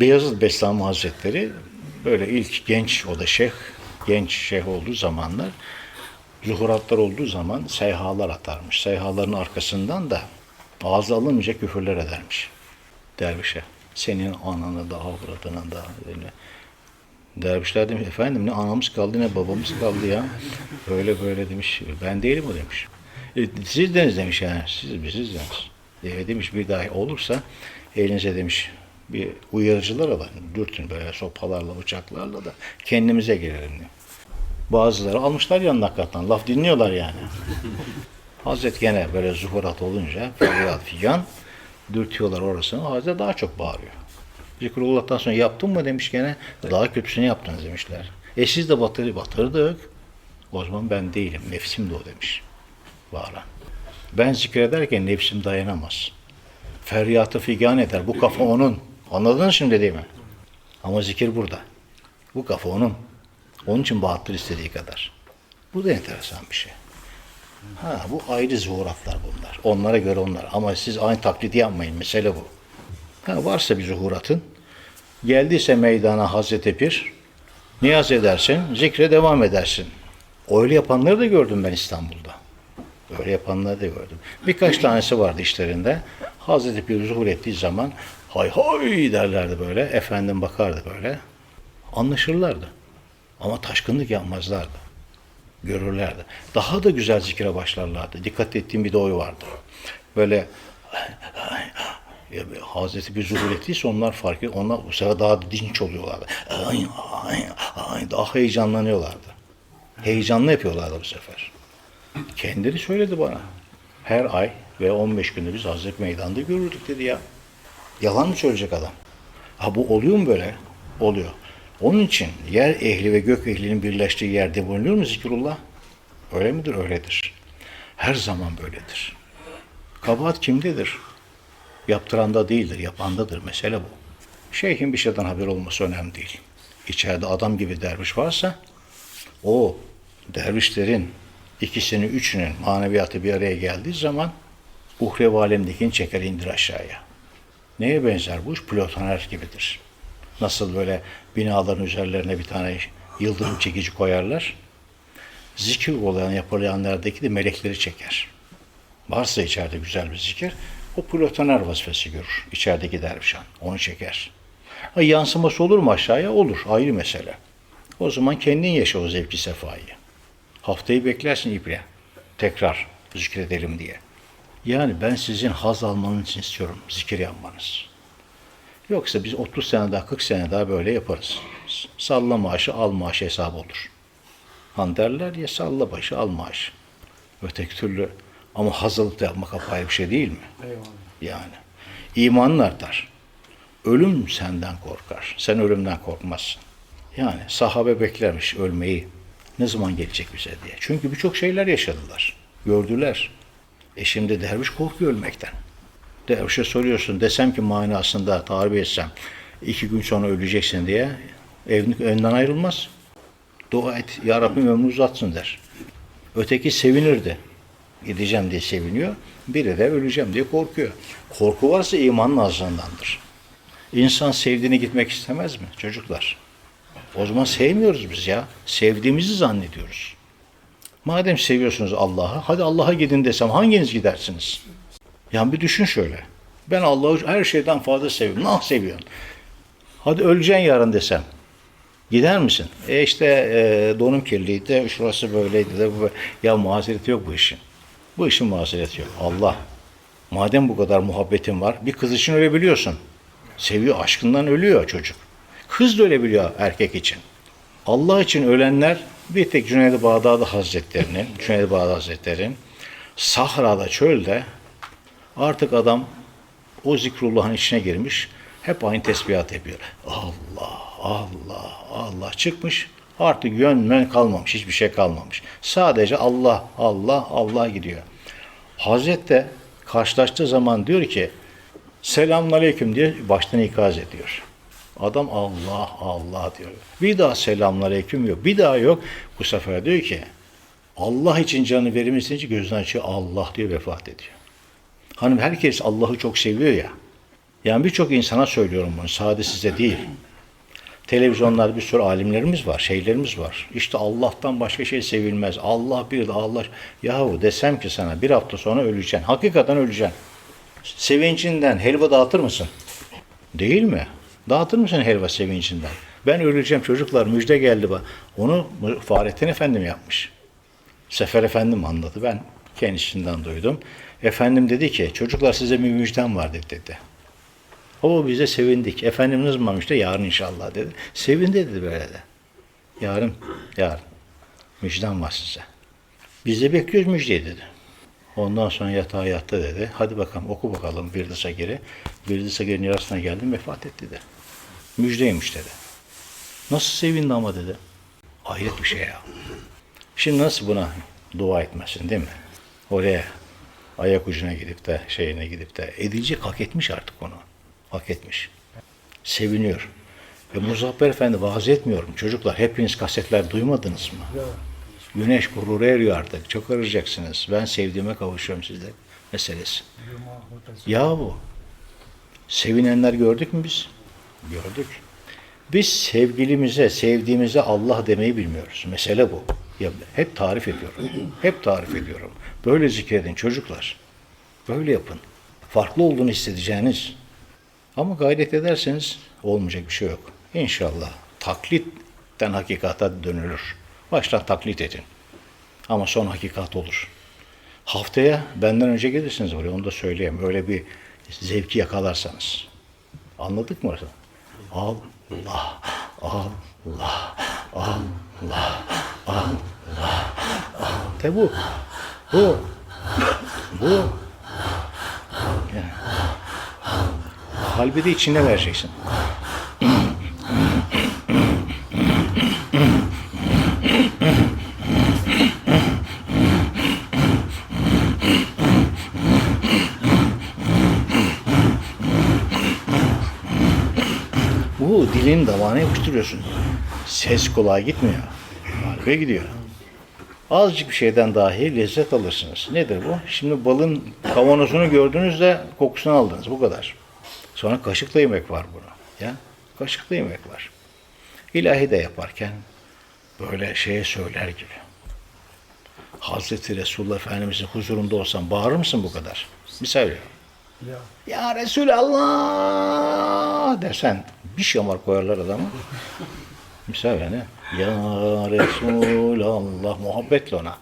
Beyazıt Bestami Hazretleri böyle ilk genç o da şeyh, genç şeyh olduğu zamanlar zuhuratlar olduğu zaman seyhalar atarmış. Seyhaların arkasından da ağza alınmayacak küfürler edermiş. Dervişe. Senin ananı da avradını da öyle. Dervişler demiş efendim ne anamız kaldı ne babamız kaldı ya. Öyle böyle demiş. Ben değilim o demiş. E, siz deniz demiş yani. Siz biziz demiş. E, demiş bir daha olursa elinize demiş bir uyarıcılar alın. Dürtün böyle sopalarla, bıçaklarla da kendimize gelelim diyor. Bazıları almışlar yanına hakikaten. Laf dinliyorlar yani. Hazret gene böyle zuhurat olunca feryat figan dürtüyorlar orasını. Hazret daha çok bağırıyor. Zikrullah'tan sonra yaptın mı demiş gene. Daha kötüsünü yaptınız demişler. E siz de batırı batırdık. O zaman ben değilim. Nefsim de o demiş. Bağıran. Ben zikrederken nefsim dayanamaz. Feryatı figan eder. Bu kafa onun. Anladın şimdi dediğimi? Ama zikir burada. Bu kafa onun. Onun için bağıttır istediği kadar. Bu da enteresan bir şey. Ha bu ayrı zuhuratlar bunlar. Onlara göre onlar. Ama siz aynı taklidi yapmayın. Mesele bu. Ha, varsa bir zuhuratın geldiyse meydana Hazreti Pir niyaz edersin, zikre devam edersin. Öyle yapanları da gördüm ben İstanbul'da. Öyle yapanları da gördüm. Birkaç tanesi vardı işlerinde. Hazreti Pir zuhur ettiği zaman hay hay derlerdi böyle. Efendim bakardı böyle. Anlaşırlardı. Ama taşkınlık yapmazlardı. Görürlerdi. Daha da güzel zikre başlarlardı. Dikkat ettiğim bir de oy vardı. Böyle ya Hazreti bir zuhur ettiyse onlar fark ediyor. Onlar bu sefer daha da dinç oluyorlardı. Ay, ay, ay, daha heyecanlanıyorlardı. Heyecanlı yapıyorlardı bu sefer. Kendini söyledi bana. Her ay ve 15 günde biz Hazreti Meydan'da görürdük dedi ya. Yalan mı söyleyecek adam? Ha bu oluyor mu böyle? Oluyor. Onun için yer ehli ve gök ehlinin birleştiği yerde bulunuyor mu zikrullah? Öyle midir? Öyledir. Her zaman böyledir. Kabahat kimdedir? Yaptıranda değildir, yapandadır. Mesele bu. Şeyhin bir şeyden haber olması önemli değil. İçeride adam gibi derviş varsa o dervişlerin ikisinin, üçünün maneviyatı bir araya geldiği zaman uhrev alemdekini çeker indir aşağıya. Neye benzer bu iş? Platoner gibidir. Nasıl böyle binaların üzerlerine bir tane yıldırım çekici koyarlar. Zikir olan yapılanlardaki de melekleri çeker. Varsa içeride güzel bir zikir, o platoner vazifesi görür. İçerideki dervişan. Onu çeker. Ha, yansıması olur mu aşağıya? Olur. Ayrı mesele. O zaman kendin yaşa o zevki sefayı. Haftayı beklersin iple. Tekrar zikredelim diye. Yani ben sizin haz almanız için istiyorum zikir yapmanız. Yoksa biz 30 sene daha 40 sene daha böyle yaparız. Salla maaşı al maaşı hesabı olur. Han derler ya salla başı al maaşı. Öteki türlü ama hazırlık da yapmak apayrı bir şey değil mi? Eyvallah. Yani. İmanın artar. Ölüm senden korkar. Sen ölümden korkmazsın. Yani sahabe beklermiş ölmeyi. Ne zaman gelecek bize diye. Çünkü birçok şeyler yaşadılar. Gördüler. E şimdi derviş korkuyor ölmekten. Dervişe soruyorsun desem ki manasında tarif etsem iki gün sonra öleceksin diye evin önünden ayrılmaz. Dua et ya Rabbim ömrünü uzatsın der. Öteki sevinirdi. Gideceğim diye seviniyor. Biri de öleceğim diye korkuyor. Korku varsa imanın azlığındandır. İnsan sevdiğini gitmek istemez mi çocuklar? O zaman sevmiyoruz biz ya. Sevdiğimizi zannediyoruz. Madem seviyorsunuz Allah'ı, hadi Allah'a gidin desem hanginiz gidersiniz? Yani bir düşün şöyle. Ben Allah'ı her şeyden fazla seviyorum. Nah seviyorsun. Hadi öleceksin yarın desem. Gider misin? E işte e, donum kirliydi, şurası böyleydi de bu. Ya mazereti yok bu işin. Bu işin mazereti yok. Allah. Madem bu kadar muhabbetin var, bir kız için ölebiliyorsun. Seviyor, aşkından ölüyor çocuk. Kız da ölebiliyor erkek için. Allah için ölenler bir tek Cüneyd-i Bağdadi Hazretleri'nin, Cüneyd-i Bağdadi Hazretleri'nin sahrada, çölde artık adam o zikrullahın içine girmiş. Hep aynı tesbihat yapıyor. Allah, Allah, Allah çıkmış. Artık yön men kalmamış, hiçbir şey kalmamış. Sadece Allah, Allah, Allah gidiyor. Hazret de karşılaştığı zaman diyor ki selamünaleyküm diye baştan ikaz ediyor. Adam Allah Allah diyor. Bir daha selamünaleyküm yok. Bir daha yok. Bu sefer diyor ki Allah için canı verir misin? gözünü açıyor Allah diyor vefat ediyor. Hanım herkes Allah'ı çok seviyor ya. Yani birçok insana söylüyorum bunu. Sadece size değil. Televizyonlarda bir sürü alimlerimiz var, şeylerimiz var. İşte Allah'tan başka şey sevilmez. Allah bir de Allah. Yahu desem ki sana bir hafta sonra öleceksin. Hakikaten öleceksin. Sevincinden helva dağıtır mısın? Değil mi? Dağıtır mısın helva sevincinden? Ben öleceğim çocuklar müjde geldi bana. Onu Fahrettin Efendim yapmış. Sefer Efendim anladı. Ben kendisinden duydum. Efendim dedi ki çocuklar size bir müjdem var dedi. dedi. O bize sevindik. Efendim ne zaman işte yarın inşallah dedi. Sevindi dedi böyle de. Yarın, yarın. Müjdem var size. Biz de bekliyoruz müjdeyi dedi. Ondan sonra yatağa yattı dedi. Hadi bakalım oku bakalım Birdi geri. Birdi Sagir'in yarısına geldim vefat etti dedi. Müjdeymiş dedi. Nasıl sevindi ama dedi. Hayret bir şey ya. Şimdi nasıl buna dua etmesin değil mi? Oraya ayak ucuna gidip de şeyine gidip de edilecek hak etmiş artık onu. Hak etmiş. Seviniyor. Ve Muzaffer Efendi vaaz etmiyorum. Çocuklar hepiniz kasetler duymadınız mı? Güneş gururu eriyor artık. Çok arayacaksınız. Ben sevdiğime kavuşuyorum sizde. Meselesi. Ya bu. Sevinenler gördük mü biz? Gördük. Biz sevgilimize, sevdiğimize Allah demeyi bilmiyoruz. Mesele bu. Ya hep tarif ediyorum. Hep tarif ediyorum. Böyle zikredin çocuklar. Böyle yapın. Farklı olduğunu hissedeceğiniz. Ama gayret ederseniz olmayacak bir şey yok. İnşallah taklitten hakikata dönülür. Baştan taklit edin. Ama son hakikat olur. Haftaya benden önce gelirsiniz oraya onu da söyleyeyim. Öyle bir zevki yakalarsanız. Anladık mı? Allah, Allah, Allah, Allah, Allah. Tabi bu. Bu. Bu. Yani. Kalbi de içine vereceksin. Bu dilin damağına yapıştırıyorsun. Ses kolay gitmiyor. Kalbe gidiyor. Azıcık bir şeyden dahi lezzet alırsınız. Nedir bu? Şimdi balın kavanozunu gördüğünüzde kokusunu aldınız. Bu kadar. Sonra kaşıkla yemek var bunu. Ya kaşıkla yemek var. İlahi de yaparken böyle şeye söyler gibi. Hazreti Resulullah Efendimizin huzurunda olsan bağırır mısın bu kadar? Bir söylüyorum. Ya Resulallah dersen bir şamar koyarlar adamı. Misal yani ya Resulallah muhabbetle ona.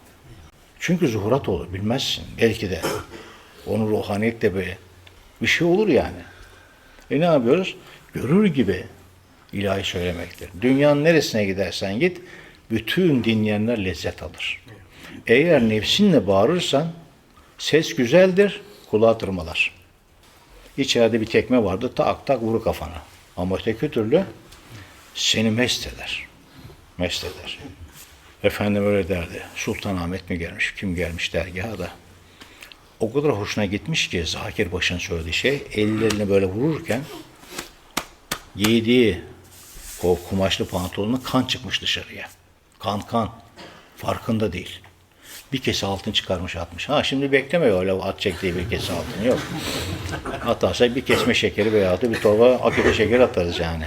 Çünkü zuhurat olur bilmezsin belki de. Onun ruhaniyet de böyle bir şey olur yani. E ne yapıyoruz? Görür gibi ilahi söylemektir. Dünyanın neresine gidersen git bütün dinleyenler lezzet alır. Eğer nefsinle bağırırsan ses güzeldir, kulağa tırmalar. İçeride bir tekme vardı, tak tak vuru kafana. Ama öteki türlü seni mest eder. Mest eder. Efendim öyle derdi. Sultanahmet mi gelmiş, kim gelmiş dergaha da. O kadar hoşuna gitmiş ki Zakir Baş'ın söylediği şey, ellerini böyle vururken giydiği o kumaşlı pantolonun kan çıkmış dışarıya. Kan kan. Farkında değil. Bir kese altın çıkarmış atmış. Ha şimdi bekleme öyle atacak diye bir kese altın yok. Atarsa bir kesme şekeri veya da bir torba akide şekeri atarız yani.